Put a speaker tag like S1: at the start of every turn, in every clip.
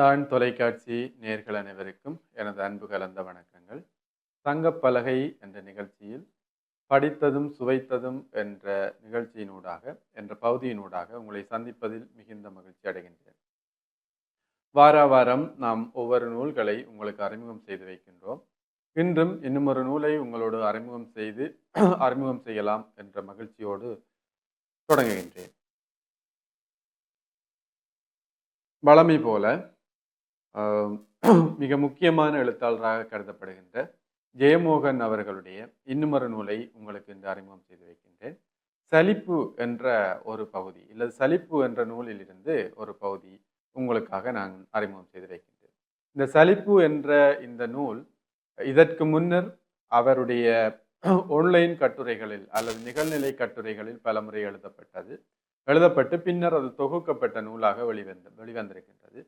S1: நான் தொலைக்காட்சி நேர்கள் அனைவருக்கும் எனது அன்பு கலந்த வணக்கங்கள். தங்கப்பலகை என்ற நிகழ்ச்சியில் படித்ததும் சுவைத்ததும் என்ற நிகழ்ச்சியினூடாக என்ற பகுதியினூடாக உங்களை சந்திப்பதில் மிகுந்த மகிழ்ச்சி அடைகின்றேன். வார வாரம் நாம் ஒவ்வொரு நூல்களை உங்களுக்கு அறிமுகம் செய்து வைக்கின்றோம். இன்றும் இன்னும் ஒரு நூலை உங்களோடு அறிமுகம் செய்து அறிமுகம் செய்யலாம் என்ற மகிழ்ச்சியோடு தொடங்குகின்றேன். வளமை போல மிக முக்கியமான எழுத்தாளராக கருதப்படுகின்ற ஜெயமோகன் அவர்களுடைய இன்னுமொரு நூலை உங்களுக்கு இன்று அறிமுகம் செய்து வைக்கின்றேன். சலிப்பு என்ற ஒரு பகுதி இல்லது சலிப்பு என்ற நூலிலிருந்து ஒரு பகுதி உங்களுக்காக நான் அறிமுகம் செய்து வைக்கின்றேன். இந்த சலிப்பு என்ற இந்த நூல் இதற்கு முன்னர் அவருடைய ஆன்லைன் கட்டுரைகளில் அல்லது நிகழ்நிலை கட்டுரைகளில் பலமுறை எழுதப்பட்டது. எழுதப்பட்டு பின்னர் அது தொகுக்கப்பட்ட நூலாக வெளிவந்த வெளிவந்திருக்கின்றது.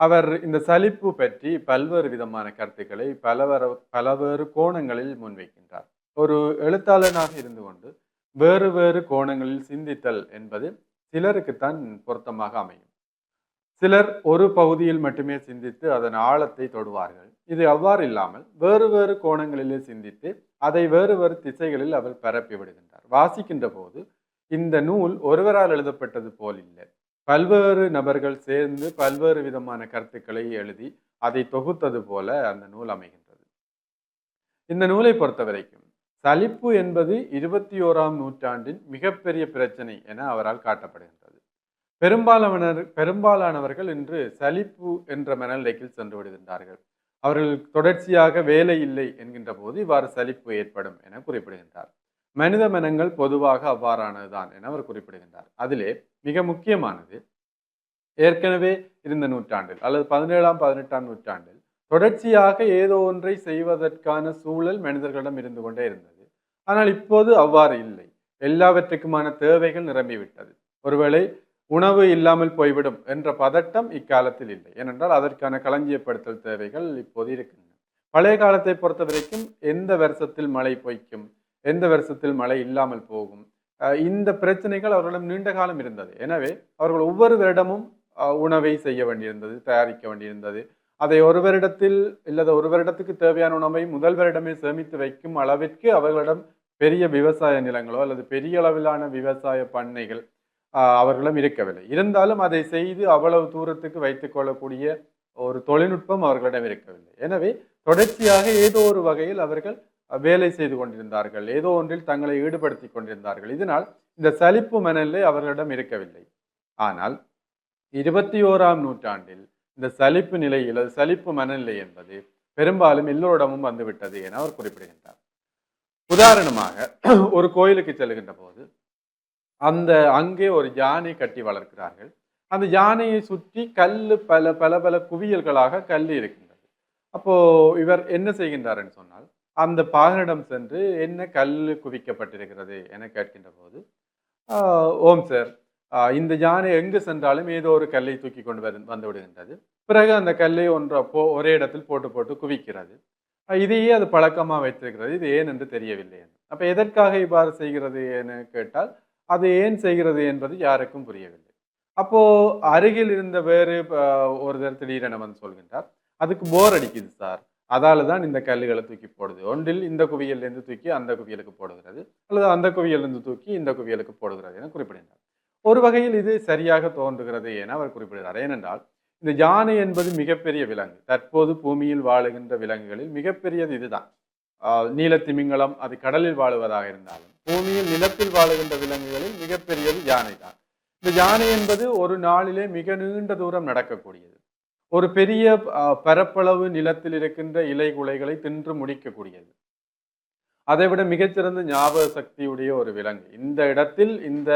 S1: அவர் இந்த சலிப்பு பற்றி பல்வேறு விதமான கருத்துக்களை பலவர பலவேறு கோணங்களில் முன்வைக்கின்றார். ஒரு எழுத்தாளனாக இருந்து கொண்டு வேறு வேறு கோணங்களில் சிந்தித்தல் என்பது சிலருக்குத்தான் பொருத்தமாக அமையும். சிலர் ஒரு பகுதியில் மட்டுமே சிந்தித்து அதன் ஆழத்தை தொடுவார்கள். இது அவ்வாறு இல்லாமல் வேறு வேறு கோணங்களிலே சிந்தித்து அதை வேறு வேறு திசைகளில் அவர் பரப்பி விடுகின்றார் வாசிக்கின்ற போது இந்த நூல் ஒருவரால் எழுதப்பட்டது போல் இல்லை. பல்வேறு நபர்கள் சேர்ந்து பல்வேறு விதமான கருத்துக்களை எழுதி அதை தொகுத்தது போல அந்த நூல் அமைகின்றது. இந்த நூலை பொறுத்த வரைக்கும் சலிப்பு என்பது இருபத்தி ஓராம் நூற்றாண்டின் மிகப்பெரிய பிரச்சனை என அவரால் காட்டப்படுகின்றது. பெரும்பாலானவர் பெரும்பாலானவர்கள் இன்று சலிப்பு என்ற மனநிலைக்கில் சென்று விடுகின்றார்கள். அவர்கள் தொடர்ச்சியாக வேலை இல்லை என்கின்ற போது இவ்வாறு சலிப்பு ஏற்படும் என குறிப்பிடுகின்றார். மனித மனங்கள் பொதுவாக அவ்வாறானதுதான் என அவர் குறிப்பிடுகின்றார். அதிலே மிக முக்கியமானது ஏற்கனவே இருந்த நூற்றாண்டில் அல்லது பதினேழாம் பதினெட்டாம் நூற்றாண்டில் தொடர்ச்சியாக ஏதோ ஒன்றை செய்வதற்கான சூழல் மனிதர்களிடம் இருந்து கொண்டே இருந்தது. ஆனால் இப்போது அவ்வாறு இல்லை. எல்லாவற்றுக்குமான தேவைகள் நிரம்பிவிட்டது. ஒருவேளை உணவு இல்லாமல் போய்விடும் என்ற பதட்டம் இக்காலத்தில் இல்லை. ஏனென்றால் அதற்கான களஞ்சியப்படுத்தல் தேவைகள் இப்போது இருக்கின்றன. பழைய காலத்தை பொறுத்த வரைக்கும் எந்த வருஷத்தில் மழை பொய்க்கும் எந்த வருஷத்தில் மழை இல்லாமல் போகும்? இந்த பிரச்சனைகள் அவர்களிடம் நீண்ட காலம் இருந்தது. எனவே அவர்கள் ஒவ்வொரு வருடமும் உணவை செய்ய வேண்டியிருந்தது தயாரிக்க வேண்டியிருந்தது. அதை ஒரு வருடத்தில் இல்லது ஒரு வருடத்துக்கு தேவையான உணவை முதல் வருடமே சேமித்து வைக்கும் அளவிற்கு அவர்களிடம் பெரிய விவசாய நிலங்களோ அல்லது பெரிய அளவிலான விவசாய பண்ணைகள் அவர்களும் இருக்கவில்லை. இருந்தாலும் அதை செய்து அவ்வளவு தூரத்துக்கு வைத்துக் கொள்ளக்கூடிய ஒரு தொழில்நுட்பம் அவர்களிடம் இருக்கவில்லை. எனவே தொடர்ச்சியாக ஏதோ ஒரு வகையில் அவர்கள் வேலை செய்து கொண்டிருந்தார்கள். ஏதோ ஒன்றில் தங்களை ஈடுபடுத்தி கொண்டிருந்தார்கள். இதனால் இந்த சலிப்பு மனநிலை அவர்களிடம் இருக்கவில்லை. ஆனால் இருபத்தி ஓராம் நூற்றாண்டில் இந்த சலிப்பு நிலையில் சலிப்பு மனநிலை என்பது பெரும்பாலும் எல்லோரிடமும் வந்துவிட்டது என அவர் குறிப்பிடுகின்றார். உதாரணமாக ஒரு கோயிலுக்கு செல்கின்ற போது அந்த அங்கே ஒரு யானை கட்டி வளர்க்கிறார்கள். அந்த யானையை சுற்றி கல் பல பல பல குவியல்களாக கல் இருக்கின்றது. அப்போ இவர் என்ன செய்கின்றார்னு சொன்னால் அந்த பாகனிடம் சென்று என்ன கல் குவிக்கப்பட்டிருக்கிறது? என கேட்கின்ற போது ஓம் சார். இந்த யானை எங்கு சென்றாலும் ஏதோ ஒரு கல்லை தூக்கி கொண்டு வந்து வந்து விடுகின்றது. பிறகு அந்த கல்லை ஒன்ற போ ஒரே இடத்தில் போட்டு போட்டு குவிக்கிறது. இதையே அது பழக்கமாக வைத்திருக்கிறது. இது ஏன் என்று தெரியவில்லை. என்று எதற்காக இவ்வாறு செய்கிறது என கேட்டால் அது ஏன் செய்கிறது என்பது யாருக்கும் புரியவில்லை. அப்போது அருகில் இருந்த வேறு ஒரு திடீரென வந்து சொல்கின்றார் அதுக்கு போர் அடிக்குது சார். அதால் தான் இந்த கல்லுகளை தூக்கி போடுது. ஒன்றில் இந்த குவியல்லேருந்து தூக்கி அந்த குவியலுக்கு போடுகிறது. அல்லது அந்த குவியலிருந்து தூக்கி இந்த குவியலுக்கு போடுகிறது என குறிப்பிடுகிறார் ஒரு வகையில் இது சரியாக தோன்றுகிறது என அவர் குறிப்பிடுகிறார். ஏனென்றால் இந்த யானை என்பது மிகப்பெரிய விலங்கு. தற்போது பூமியில் வாழுகின்ற விலங்குகளில் மிகப்பெரியது இதுதான். நீலத்திமிங்கலம் அது கடலில் வாழுவதாக இருந்தாலும் பூமியில் நிலத்தில் வாழுகின்ற விலங்குகளில் மிகப்பெரியது யானை தான் இந்த யானை என்பது ஒரு நாளிலே மிக நீண்ட தூரம் நடக்கக்கூடியது. ஒரு பெரிய பரப்பளவு நிலத்தில் இருக்கின்ற இலை குலைகளை தின்று முடிக்கக்கூடியது. அதைவிட மிகச்சிறந்த ஞாபக சக்தியுடைய ஒரு விலங்கு. இந்த இடத்தில் இந்த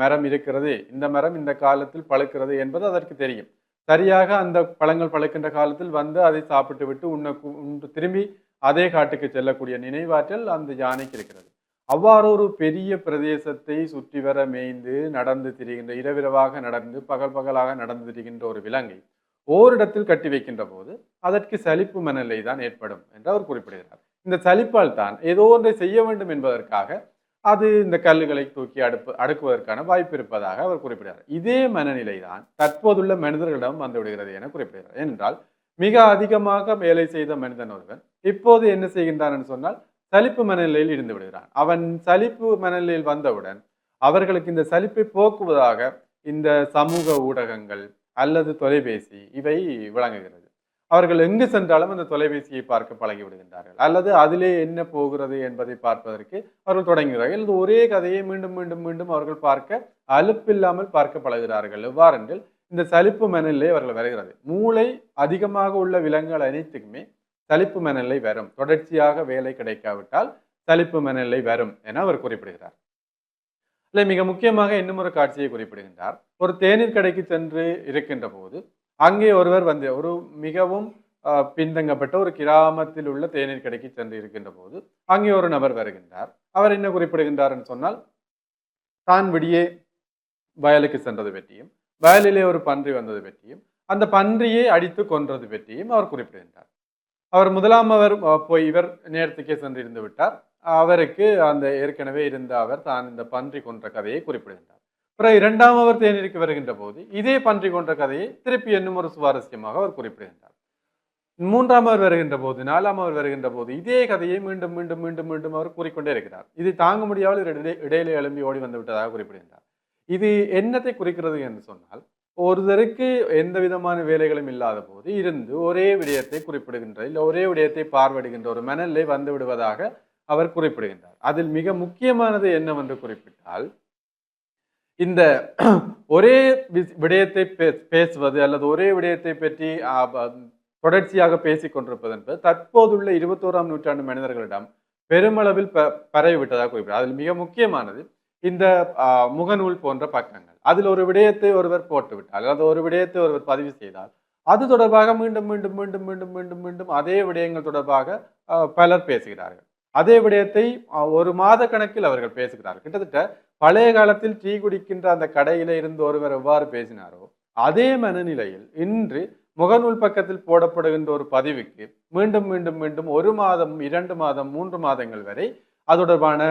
S1: மரம் இருக்கிறது இந்த மரம் இந்த காலத்தில் பழுக்கிறது என்பது அதற்கு தெரியும். சரியாக அந்த பழங்கள் பழுக்கின்ற காலத்தில் வந்து அதை சாப்பிட்டு விட்டு உன்னை உண்டு திரும்பி அதே காட்டுக்கு செல்லக்கூடிய நினைவாற்றல் அந்த யானைக்கு இருக்கிறது. அவ்வாறு ஒரு பெரிய பிரதேசத்தை சுற்றி வர மேய்ந்து நடந்து திரிகின்ற இரவிரவாக நடந்து பகல் பகலாக நடந்து திரிகின்ற ஒரு விலங்கை ஓரிடத்தில் கட்டி வைக்கின்ற போது அதற்கு சலிப்பு மனநிலை தான் ஏற்படும் என்று அவர் குறிப்பிடுகிறார். இந்த சலிப்பால் தான் ஏதோ ஒன்றை செய்ய வேண்டும் என்பதற்காக அது இந்த கல்லுகளை தூக்கி அடுப்பு அடுக்குவதற்கான வாய்ப்பு இருப்பதாக அவர் குறிப்பிடுகிறார். இதே மனநிலை தான் தற்போதுள்ள மனிதர்களிடம் வந்துவிடுகிறது என குறிப்பிடுகிறார். ஏனென்றால் மிக அதிகமாக வேலை செய்த மனிதன் ஒருவன் இப்போது என்ன செய்கின்றான் என்று சொன்னால் சலிப்பு மனநிலையில் இருந்து விடுகிறான். அவன் சலிப்பு மனநிலையில் வந்தவுடன் அவர்களுக்கு இந்த சலிப்பை போக்குவதாக இந்த சமூக ஊடகங்கள் அல்லது தொலைபேசி இவை விளங்குகிறது. அவர்கள் எங்கு சென்றாலும் அந்த தொலைபேசியை பார்க்க பழகி விடுகின்றார்கள் அல்லது அதிலே என்ன போகிறது என்பதை பார்ப்பதற்கு அவர்கள் தொடங்குகிறார்கள். அல்லது ஒரே கதையை மீண்டும் மீண்டும் மீண்டும் அவர்கள் பார்க்க அலுப்பில்லாமல் பார்க்க பழகிறார்கள் எவ்வாறென்றில் இந்த சலிப்பு மனநிலை அவர்கள் வருகிறது. மூளை அதிகமாக உள்ள விலங்குகள் அனைத்துக்குமே சலிப்பு மனநிலை வரும். தொடர்ச்சியாக வேலை கிடைக்காவிட்டால் சலிப்பு மனநிலை வரும் என அவர் குறிப்பிடுகிறார். இல்லை மிக முக்கியமாக இன்னும் ஒரு காட்சியை குறிப்பிடுகின்றார். ஒரு தேநீர் கடைக்கு சென்று இருக்கின்ற போது அங்கே ஒருவர் வந்து ஒரு மிகவும் பின்தங்கப்பட்ட ஒரு கிராமத்தில் உள்ள தேநீர் கடைக்கு சென்று இருக்கின்ற போது அங்கே ஒரு நபர் வருகின்றார். அவர் என்ன குறிப்பிடுகின்றார் என்று சொன்னால் தான் விடியே வயலுக்கு சென்றது பற்றியும் வயலிலே ஒரு பன்றி வந்தது பற்றியும் அந்த பன்றியை அடித்து கொன்றது பற்றியும் அவர் குறிப்பிடுகின்றார். அவர் முதலாம் அவர் போய் இவர் நேரத்துக்கே சென்று இருந்து விட்டார். அவருக்கு அந்த ஏற்கனவே இருந்த அவர் தான் இந்த பன்றி கொன்ற கதையை குறிப்பிடுகின்றார். பிறகு இரண்டாம் அவர் தேநீருக்கு வருகின்ற போது இதே பன்றி கொன்ற கதையை திருப்பி இன்னும் ஒரு சுவாரஸ்யமாக அவர் குறிப்பிடுகின்றார். மூன்றாம் அவர் வருகின்ற போது நாலாம் அவர் வருகின்ற போது இதே கதையை மீண்டும் மீண்டும் மீண்டும் மீண்டும் அவர் கூறிக்கொண்டே இருக்கிறார். இது தாங்க முடியாமல் இடையில இடையிலே எழும்பி ஓடி வந்து விட்டதாக குறிப்பிடுகின்றார். இது என்னத்தை குறிக்கிறது என்று சொன்னால் ஒருத்தருக்கு எந்த விதமான வேலைகளும் இல்லாத போது இருந்து ஒரே விடயத்தை குறிப்பிடுகின்ற இல்லை ஒரே விடயத்தை பார்வையிடுகின்ற ஒரு மனநிலை வந்து விடுவதாக அவர் குறிப்பிடுகின்றார். அதில் மிக முக்கியமானது என்னவென்று குறிப்பிட்டால் இந்த ஒரே விடயத்தை பேசுவது அல்லது ஒரே விடயத்தை பற்றி தொடர்ச்சியாக பேசிக் கொண்டிருப்பது என்பது தற்போதுள்ள இருபத்தோராம் நூற்றாண்டு மனிதர்களிடம் பெருமளவில் ப பரவிவிட்டதாக குறிப்பிட்டார். அதில் மிக முக்கியமானது இந்த முகநூல் போன்ற பக்கங்கள். அதில் ஒரு விடயத்தை ஒருவர் போட்டுவிட்டால் அல்லது ஒரு விடயத்தை ஒருவர் பதிவு செய்தால் அது தொடர்பாக மீண்டும் மீண்டும் மீண்டும் மீண்டும் மீண்டும் மீண்டும் அதே விடயங்கள் தொடர்பாக பலர் பேசுகிறார்கள். அதே விடயத்தை ஒரு மாத கணக்கில் அவர்கள் பேசுகிறார்கள். கிட்டத்தட்ட பழைய காலத்தில் டீ குடிக்கின்ற அந்த கடையில இருந்து ஒருவர் எவ்வாறு பேசினாரோ அதே மனநிலையில் இன்று முகநூல் பக்கத்தில் போடப்படுகின்ற ஒரு பதிவுக்கு மீண்டும் மீண்டும் மீண்டும் ஒரு மாதம் இரண்டு மாதம் மூன்று மாதங்கள் வரை அது தொடர்பான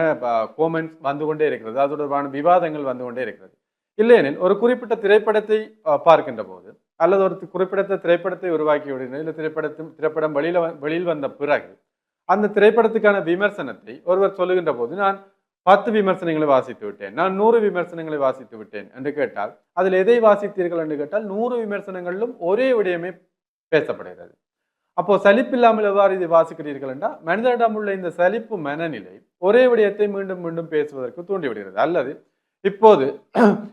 S1: கோமெண்ட்ஸ் வந்து கொண்டே இருக்கிறது. அது தொடர்பான விவாதங்கள் வந்து கொண்டே இருக்கிறது. இல்லையெனில் ஒரு குறிப்பிட்ட திரைப்படத்தை பார்க்கின்ற போது அல்லது ஒரு குறிப்பிட்ட திரைப்படத்தை உருவாக்கி விடுகிறது இல்லை திரைப்படத்தின் திரைப்படம் வெளியில் வ- வெளியில் வந்த பிறகு அந்த திரைப்படத்துக்கான விமர்சனத்தை ஒருவர் சொல்லுகின்ற போது நான் பத்து விமர்சனங்களை வாசித்து விட்டேன். நான் நூறு விமர்சனங்களை வாசித்து விட்டேன் என்று கேட்டால் அதில் எதை வாசித்தீர்கள் என்று கேட்டால் நூறு விமர்சனங்களிலும் ஒரே விடயமே பேசப்படுகிறது. அப்போ சலிப்பில்லாமல் எவ்வாறு இதை வாசிக்கிறீர்கள் என்றால் மனிதனிடம் உள்ள இந்த சலிப்பு மனநிலை ஒரே விடயத்தை மீண்டும் மீண்டும் பேசுவதற்கு தூண்டிவிடுகிறது. அல்லது இப்போது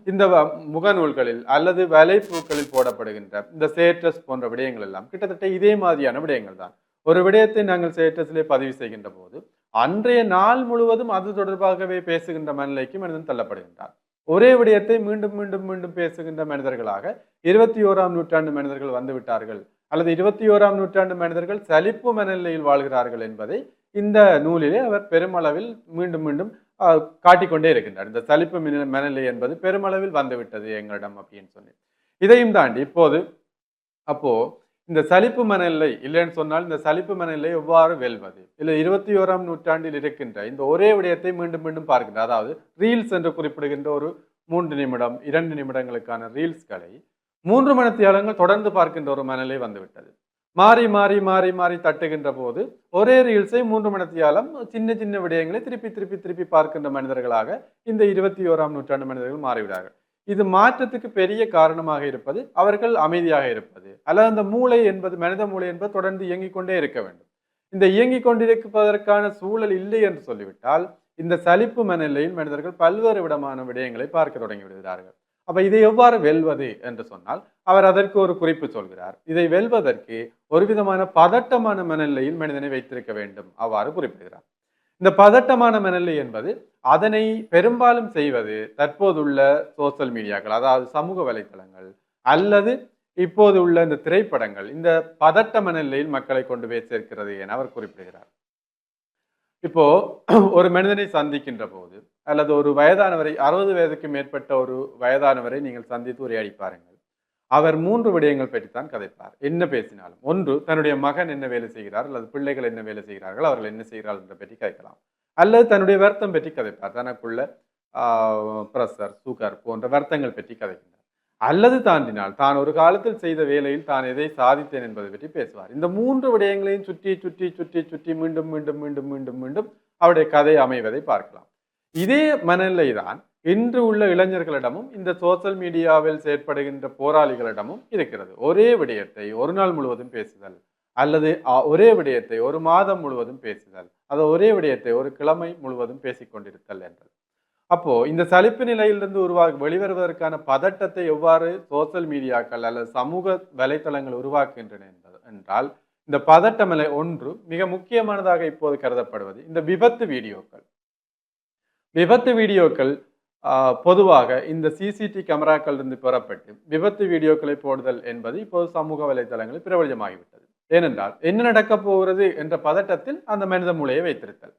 S1: இந்த வ- முகநூல்களில் அல்லது வலைப்பூக்களில் போடப்படுகின்ற இந்த சேட்டஸ் போன்ற விடயங்கள் எல்லாம் கிட்டத்தட்ட இதே மாதிரியான விடயங்கள் தான். ஒரு விடயத்தை நாங்கள் சேட்டஸிலே பதிவு செய்கின்ற போது அன்றைய நாள் முழுவதும் அது தொடர்பாகவே பேசுகின்ற மனநிலைக்கு மனிதன் தள்ளப்படுகின்றார் ஒரே விடயத்தை மீண்டும் மீண்டும் மீண்டும் பேசுகின்ற மனிதர்களாக இருபத்தி ஓராம் நூற்றாண்டு மனிதர்கள் வந்து விட்டார்கள். அல்லது இருபத்தி ஓராம் நூற்றாண்டு மனிதர்கள் சலிப்பு மனநிலையில் வாழ்கிறார்கள் என்பதை இந்த நூலிலே அவர் பெருமளவில் மீண்டும் மீண்டும் காட்டிக்கொண்டே இருக்கின்றார். இந்த சலிப்பு மனநிலை என்பது பெருமளவில் வந்துவிட்டது எங்களிடம் அப்படின்னு சொல்லி. இதையும் தாண்டி இப்போது அப்போ இந்த சலிப்பு மனநிலை இல்லைன்னு சொன்னால் இந்த சலிப்பு மனநிலை எவ்வாறு வெல்வது? இல்லை இருபத்தி ஓராம் நூற்றாண்டில் இருக்கின்ற இந்த ஒரே விடயத்தை மீண்டும் மீண்டும் பார்க்கின்ற அதாவது ரீல்ஸ் என்று குறிப்பிடுகின்ற ஒரு மூன்று நிமிடம் இரண்டு நிமிடங்களுக்கான ரீல்ஸ்களை மூன்று மணித்தியாலங்கள் தொடர்ந்து பார்க்கின்ற ஒரு மனநிலை வந்துவிட்டது. மாறி மாறி மாறி மாறி தட்டுகின்ற போது ஒரே ரீல்ஸை மூன்று மணித்தியாலம் சின்ன சின்ன விடயங்களை திருப்பி திருப்பி திருப்பி பார்க்கின்ற மனிதர்களாக இந்த இருபத்தி ஓராம் நூற்றாண்டு மனிதர்கள் மாறிவிடார்கள். இது மாற்றத்துக்கு பெரிய காரணமாக இருப்பது அவர்கள் அமைதியாக இருப்பது. அல்லது அந்த மூளை என்பது மனித மூளை என்பது தொடர்ந்து இயங்கிக் கொண்டே இருக்க வேண்டும். இந்த இயங்கிக் கொண்டிருப்பதற்கான சூழல் இல்லை என்று சொல்லிவிட்டால் இந்த சலிப்பு மனநிலையில் மனிதர்கள் பல்வேறு விதமான விடயங்களை பார்க்க தொடங்கி விடுகிறார்கள். அப்ப இதை எவ்வாறு வெல்வது என்று சொன்னால் அவர் அதற்கு ஒரு குறிப்பு சொல்கிறார். இதை வெல்வதற்கு ஒரு விதமான பதட்டமான மனநிலையில் மனிதனை வைத்திருக்க வேண்டும். அவ்வாறு குறிப்பிடுகிறார். இந்த பதட்டமான மனநிலை என்பது அதனை பெரும்பாலும் செய்வது தற்போதுள்ள சோசியல் மீடியாக்கள் அதாவது சமூக வலைத்தளங்கள் அல்லது இப்போது உள்ள இந்த திரைப்படங்கள் இந்த பதட்ட மனநிலையில் மக்களை கொண்டு போய் சேர்க்கிறது என அவர் குறிப்பிடுகிறார். இப்போ ஒரு மனிதனை சந்திக்கின்ற போது அல்லது ஒரு வயதானவரை அறுபது வயதுக்கு மேற்பட்ட ஒரு வயதானவரை நீங்கள் சந்தித்து உரையாடி பாருங்கள். அவர் மூன்று விடயங்கள் பற்றித்தான் கதைப்பார். என்ன பேசினாலும் ஒன்று தன்னுடைய மகன் என்ன வேலை செய்கிறார் அல்லது பிள்ளைகள் என்ன வேலை செய்கிறார்கள் அவர்கள் என்ன செய்கிறார்கள் என்ற பற்றி கேட்கலாம் அல்லது தன்னுடைய வருத்தம் பற்றி கதைப்பார். தனக்குள்ள ப்ரெஷர் சுகர் போன்ற வருத்தங்கள் பற்றி கதைக்கின்றார். அல்லது தாண்டினால் தான் ஒரு காலத்தில் செய்த வேலையில் தான் எதை சாதித்தேன் என்பதை பற்றி பேசுவார். இந்த மூன்று விடயங்களையும் சுற்றி சுற்றி சுற்றி சுற்றி மீண்டும் மீண்டும் மீண்டும் மீண்டும் மீண்டும் அவருடைய கதை அமைவதை பார்க்கலாம். இதே மனநிலை தான் இன்று உள்ள இளைஞர்களிடமும் இந்த சோசியல் மீடியாவில் செயற்படுகின்ற போராளிகளிடமும் இருக்கிறது. ஒரே விடயத்தை ஒரு நாள் முழுவதும் பேசுதல் அல்லது அ- ஒரே விடயத்தை ஒரு மாதம் முழுவதும் பேசுதல் அது ஒரே விடயத்தை ஒரு கிழமை முழுவதும் பேசிக்கொண்டிருத்தல் என்றது அப்போ இந்த சலிப்பு நிலையிலிருந்து உருவாக வெளிவருவதற்கான பதட்டத்தை எவ்வாறு சோசியல் மீடியாக்கள் அல்லது சமூக வலைத்தளங்கள் உருவாக்குகின்றன என்பது என்றால் இந்த பதட்டம் நிலை ஒன்று மிக முக்கியமானதாக இப்போது கருதப்படுவது இந்த விபத்து வீடியோக்கள். விபத்து வீடியோக்கள் பொதுவாக இந்த சிசிடி கேமராக்கள் இருந்து பெறப்பட்டு விபத்து வீடியோக்களை போடுதல் என்பது இப்போது சமூக வலைத்தளங்களில் பிரபலமாகிவிட்டது. ஏனென்றால் என்ன நடக்கப் போகிறது என்ற பதட்டத்தில் அந்த மனித மூளையை வைத்திருத்தல்.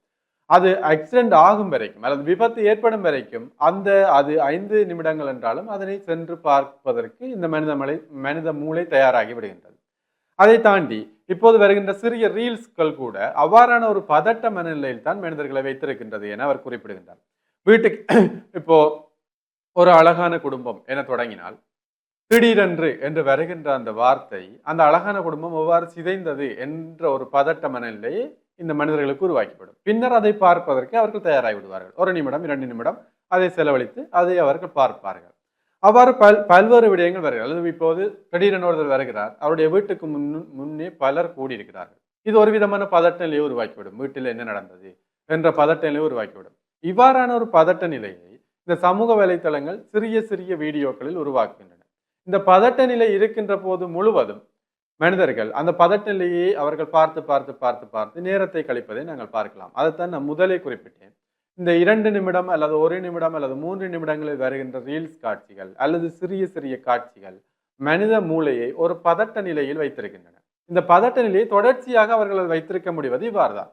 S1: அது ஆக்சிடென்ட் ஆகும் வரைக்கும் அல்லது விபத்து ஏற்படும் வரைக்கும் அந்த அது ஐந்து நிமிடங்கள் என்றாலும் அதனை சென்று பார்ப்பதற்கு இந்த மனித மலை மனித மூளை தயாராகி விடுகின்றது. அதை தாண்டி இப்போது வருகின்ற சிறிய ரீல்ஸ்கள் கூட அவ்வாறான ஒரு பதட்ட மனநிலையில் தான் மனிதர்களை வைத்திருக்கின்றது என அவர் குறிப்பிடுகின்றார். வீட்டுக்கு இப்போ ஒரு அழகான குடும்பம் என தொடங்கினால் திடீரென்று என்று வருகின்ற அந்த வார்த்தை அந்த அழகான குடும்பம் எவ்வாறு சிதைந்தது என்ற ஒரு பதட்ட மனநிலையை இந்த மனிதர்களுக்கு உருவாக்கிவிடும் பின்னர் அதை பார்ப்பதற்கு அவர்கள் தயாராகி விடுவார்கள். ஒரு நிமிடம் இரண்டு நிமிடம் அதை செலவழித்து அதை அவர்கள் பார்ப்பார்கள். அவ்வாறு பல் பல்வேறு விடயங்கள் வருகிறது. அல்லது இப்போது திடீரென ஒருத்தர் வருகிறார். அவருடைய வீட்டுக்கு முன் முன்னே பலர் கூடியிருக்கிறார்கள். இது ஒரு விதமான பதட்ட நிலையை உருவாக்கிவிடும். வீட்டில் என்ன நடந்தது என்ற பதட்ட நிலையை உருவாக்கிவிடும். இவ்வாறான ஒரு பதட்ட நிலையை இந்த சமூக வலைத்தளங்கள் சிறிய சிறிய வீடியோக்களில் உருவாக்குகின்றன. இந்த பதட்ட நிலை இருக்கின்ற போது முழுவதும் மனிதர்கள் அந்த பதட்ட நிலையை அவர்கள் பார்த்து பார்த்து பார்த்து பார்த்து நேரத்தை கழிப்பதை நாங்கள் பார்க்கலாம். அதைத்தான் நான் முதலே குறிப்பிட்டேன். இந்த இரண்டு நிமிடம் அல்லது ஒரு நிமிடம் அல்லது மூன்று நிமிடங்களில் வருகின்ற ரீல்ஸ் காட்சிகள் அல்லது சிறிய சிறிய காட்சிகள் மனித மூளையை ஒரு பதட்ட நிலையில் வைத்திருக்கின்றன. இந்த பதட்ட நிலையை தொடர்ச்சியாக அவர்கள் வைத்திருக்க முடிவது இவ்வாறு தான்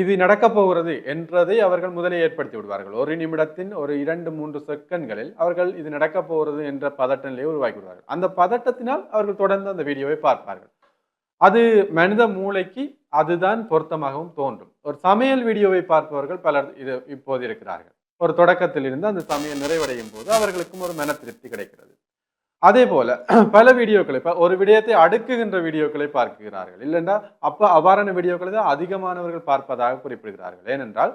S1: இது நடக்கப் போகிறது என்றதை அவர்கள் முதலே ஏற்படுத்தி விடுவார்கள். ஒரு நிமிடத்தின் ஒரு இரண்டு மூன்று செகண்ட்களில் அவர்கள் இது நடக்கப் போகிறது என்ற பதட்ட நிலையை உருவாக்கி விடுவார்கள். அந்த பதட்டத்தினால் அவர்கள் தொடர்ந்து அந்த வீடியோவை பார்ப்பார்கள். அது மனித மூளைக்கு அதுதான் பொருத்தமாகவும் தோன்றும். ஒரு சமையல் வீடியோவை பார்ப்பவர்கள் பலர் இது இப்போது இருக்கிறார்கள். ஒரு தொடக்கத்தில் இருந்து அந்த சமையல் நிறைவடையும் போது அவர்களுக்கும் ஒரு மன திருப்தி கிடைக்கிறது. அதே போல பல வீடியோக்களை இப்போ ஒரு விடயத்தை அடுக்குகின்ற வீடியோக்களை பார்க்கிறார்கள். இல்லைன்னா அப்போ அவ்வாறான வீடியோக்களை தான் அதிகமானவர்கள் பார்ப்பதாக குறிப்பிடுகிறார்கள். ஏனென்றால்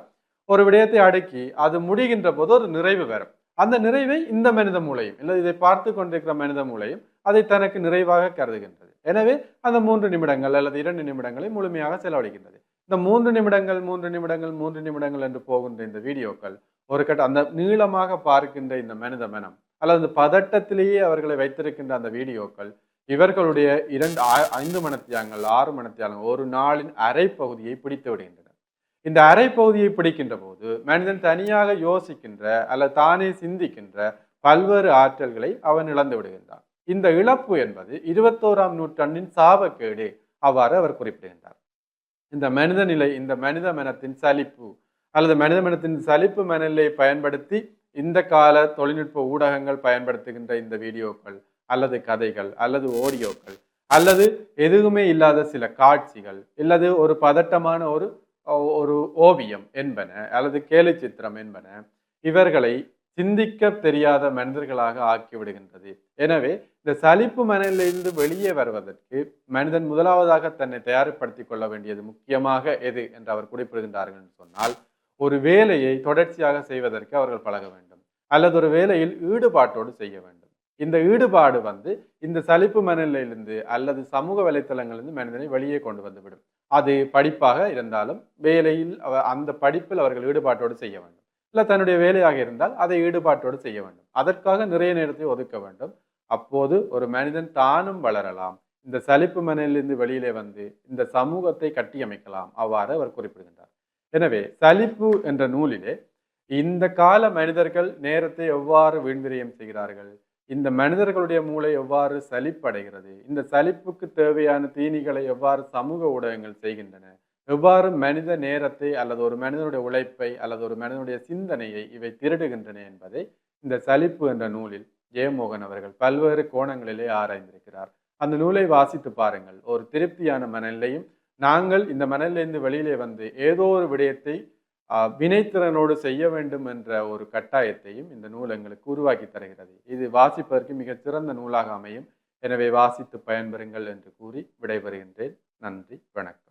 S1: ஒரு விடயத்தை அடுக்கி அது முடிகின்ற போது ஒரு நிறைவு வரும். அந்த நிறைவை இந்த மனித மூளையும் இல்லை இதை பார்த்து கொண்டிருக்கிற மனித மூளையும் அதை தனக்கு நிறைவாக கருதுகின்றது. எனவே அந்த மூன்று நிமிடங்கள் அல்லது இரண்டு நிமிடங்களை முழுமையாக செலவழிக்கின்றது. இந்த மூன்று நிமிடங்கள் மூன்று நிமிடங்கள் மூன்று நிமிடங்கள் என்று போகின்ற இந்த வீடியோக்கள் ஒரு கட்ட அந்த நீளமாக பார்க்கின்ற இந்த மனித மனம் அல்லது அந்த பதட்டத்திலேயே அவர்களை வைத்திருக்கின்ற அந்த வீடியோக்கள் இவர்களுடைய இரண்டு ஆ- ஐந்து மணத்தியாங்கள் ஆறு மணத்தியாங்கள் ஒரு நாளின் அரை பகுதியை பிடித்து விடுகின்றன. இந்த அரை பகுதியை பிடிக்கின்ற போது மனிதன் தனியாக யோசிக்கின்ற அல்லது தானே சிந்திக்கின்ற பல்வேறு ஆற்றல்களை அவன் இழந்து விடுகின்றான். இந்த இழப்பு என்பது இருபத்தோராம் நூற்றாண்டின் சாபக்கேடு அவ்வாறு அவர் குறிப்பிடுகின்றார். இந்த மனித நிலை இந்த மனித மனத்தின் சலிப்பு அல்லது மனித மனத்தின் சலிப்பு மனநிலையை பயன்படுத்தி இந்த கால தொழில்நுட்ப ஊடகங்கள் பயன்படுத்துகின்ற இந்த வீடியோக்கள் அல்லது கதைகள் அல்லது ஓடியோக்கள் அல்லது எதுவுமே இல்லாத சில காட்சிகள் அல்லது ஒரு பதட்டமான ஒரு ஒரு ஓவியம் என்பன அல்லது கேலி சித்திரம் என்பன இவர்களை சிந்திக்க தெரியாத மனிதர்களாக ஆக்கிவிடுகின்றது எனவே இந்த சலிப்பு மனதிலிருந்து வெளியே வருவதற்கு மனிதன் முதலாவதாக தன்னை தயார்படுத்திக் கொள்ள வேண்டியது முக்கியமாக எது என்று அவர் குறிப்பிடுகின்றார்கள் என்று சொன்னால் ஒரு வேலையை தொடர்ச்சியாக செய்வதற்கு அவர்கள் பழக வேண்டும். அல்லது ஒரு வேலையில் ஈடுபாட்டோடு செய்ய வேண்டும். இந்த ஈடுபாடு வந்து இந்த சலிப்பு மனநிலையிலிருந்து அல்லது சமூக வலைத்தளங்களிலிருந்து மனிதனை வெளியே கொண்டு வந்துவிடும் அது படிப்பாக இருந்தாலும் வேலையில் அந்த படிப்பில் அவர்கள் ஈடுபாட்டோடு செய்ய வேண்டும். இல்லை தன்னுடைய வேலையாக இருந்தால் அதை ஈடுபாட்டோடு செய்ய வேண்டும். அதற்காக நிறைய நேரத்தை ஒதுக்க வேண்டும். அப்போது ஒரு மனிதன் தானும் வளரலாம். இந்த சலிப்பு மனநிலிருந்து வெளியிலே வந்து இந்த சமூகத்தை கட்டியமைக்கலாம். அவ்வாறு அவர் குறிப்பிடுகின்றார். எனவே சலிப்பு என்ற நூலிலே இந்த கால மனிதர்கள் நேரத்தை எவ்வாறு வீண்விரயம் செய்கிறார்கள்? இந்த மனிதர்களுடைய மூளை எவ்வாறு சலிப்படைகிறது? இந்த சலிப்புக்கு தேவையான தீனிகளை எவ்வாறு சமூக ஊடகங்கள் செய்கின்றன? எவ்வாறு மனித நேரத்தை அல்லது ஒரு மனிதனுடைய உழைப்பை அல்லது ஒரு மனிதனுடைய சிந்தனையை இவை திருடுகின்றன என்பதை இந்த சலிப்பு என்ற நூலில் ஜெயமோகன் அவர்கள் பல்வேறு கோணங்களிலே ஆராய்ந்திருக்கிறார். அந்த நூலை வாசித்து பாருங்கள். ஒரு திருப்தியான மனநிலையும் நாங்கள் இந்த மனநிலையிலிருந்து வெளியிலே வந்து ஏதோ ஒரு விடயத்தை வினைத்திறனோடு செய்ய வேண்டும் என்ற ஒரு கட்டாயத்தையும் இந்த நூல் எங்களுக்கு உருவாக்கி தருகிறது. இது வாசிப்பதற்கு மிகச் சிறந்த நூலாக அமையும். எனவே வாசித்து பயன்பெறுங்கள் என்று கூறி விடைபெறுகின்றேன். நன்றி வணக்கம்.